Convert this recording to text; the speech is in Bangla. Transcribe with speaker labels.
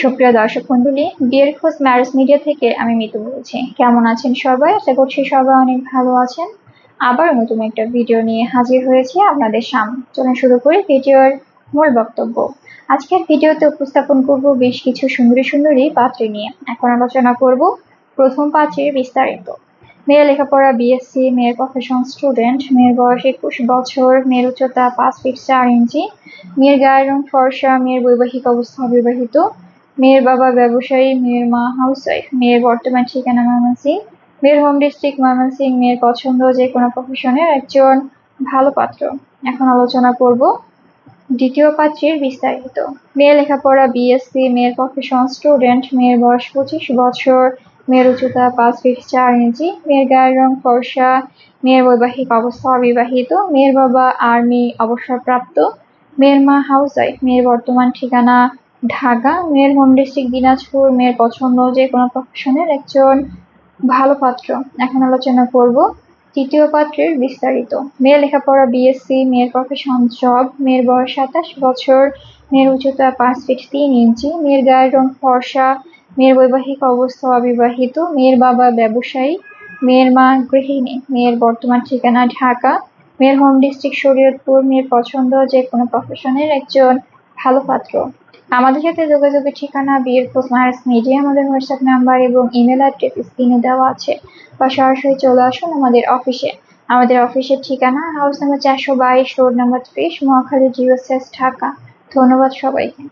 Speaker 1: সুপ্রিয় দর্শক মন্ডলী বিয়ের খোঁজ ম্যারেজ মিডিয়া থেকে আমি মিতু বলছি। কেমন আছেন সবাই? আশা করছি সবাই অনেক ভালো আছেন। আবার নতুন একটা ভিডিও নিয়ে হাজির হয়েছি আপনাদের সামনে। চলুন শুরু করি ভিডিওর মূল বক্তব্য। আজকের ভিডিওতে উপস্থাপন করব বেশ কিছু সুন্দরী সুন্দরী পাত্রী নিয়ে। এখন আলোচনা করব প্রথম পাত্রীর বিস্তারিত। মেয়ের লেখাপড়া বিএসসি মেয়ের প্রফেশন স্টুডেন্ট মেয়ের বয়স একুশ বছর, মেয়ের উচ্চতা পাঁচ ফিট চার ইঞ্চি, মেয়ের গায়ের রং ফর্সা, মেয়ের বৈবাহিক অবস্থা বিবাহিত মেয়ের বাবা ব্যবসায়ী, মেয়ের মা হাউসওয়াইফ মেয়ের বর্তমান ঠিকানা ময়মনসিং মেয়ের হোম ডিস্ট্রিক্ট ময়মনসিং মেয়ের পছন্দ যে কোনো প্রফেশনের একজন ভালো পাত্র। এখন আলোচনা করব দ্বিতীয় পাত্রীর বিস্তারিত। মেয়ের লেখাপড়া বিএসসি মেয়ের প্রফেশন স্টুডেন্ট মেয়ের বয়স পঁচিশ বছর, মেয়ের উচ্চতা পাঁচ ফিট চার ইঞ্চি, মেয়ের গায়ের রং ফর্সা, মেয়ের বৈবাহিক অবস্থা অবিবাহিত, মেয়ের বাবা আর্মি অবসরপ্রাপ্ত, মেয়ের মা হাউসওয়াইফ মেয়ের বর্তমান ঠিকানা ঢাকা, মেয়ের হোম ডিস্ট্রিক্ট দিনাজপুর, মেয়ের পছন্দ যে কোনো প্রফেশনের একজন ভালো পাত্র। এখন আলোচনা করব তৃতীয় পাত্রের বিস্তারিত। মেয়ের লেখাপড়া বিএসসি মেয়ের প্রফেশন জব মেয়ের বয়স সাতাশ বছর, মেয়ের উচ্চতা পাঁচ ফিট তিন ইঞ্চি, মেয়ের গায়ের রং ফর্সা, মেয়ের বৈবাহিক অবস্থা অবিবাহিত, মেয়ের বাবা ব্যবসায়ী, মেয়ের মা গৃহিণী, মেয়ের বর্তমান ঠিকানা ঢাকা, মেয়ের হোম ডিস্ট্রিক্ট শরীয়তপুর, মেয়ের পছন্দ যে কোনো প্রফেশনের একজন ভালো পাত্র। আমাদের সাথে যোগাযোগের ঠিকানা বিয়ের মার্স মিডিয়া আমাদের হোয়াটসঅ্যাপ নাম্বার এবং ইমেল অ্যাড্রেস স্ক্রিনে দেওয়া আছে। বা সরাসরি চলে আসুন আমাদের অফিসে আমাদের অফিসের ঠিকানা হাউস নাম্বার চারশো বাইশ রোড নাম্বার ত্রিশ, মহাখালী জিওসেস ঢাকা। ধন্যবাদ সবাইকে।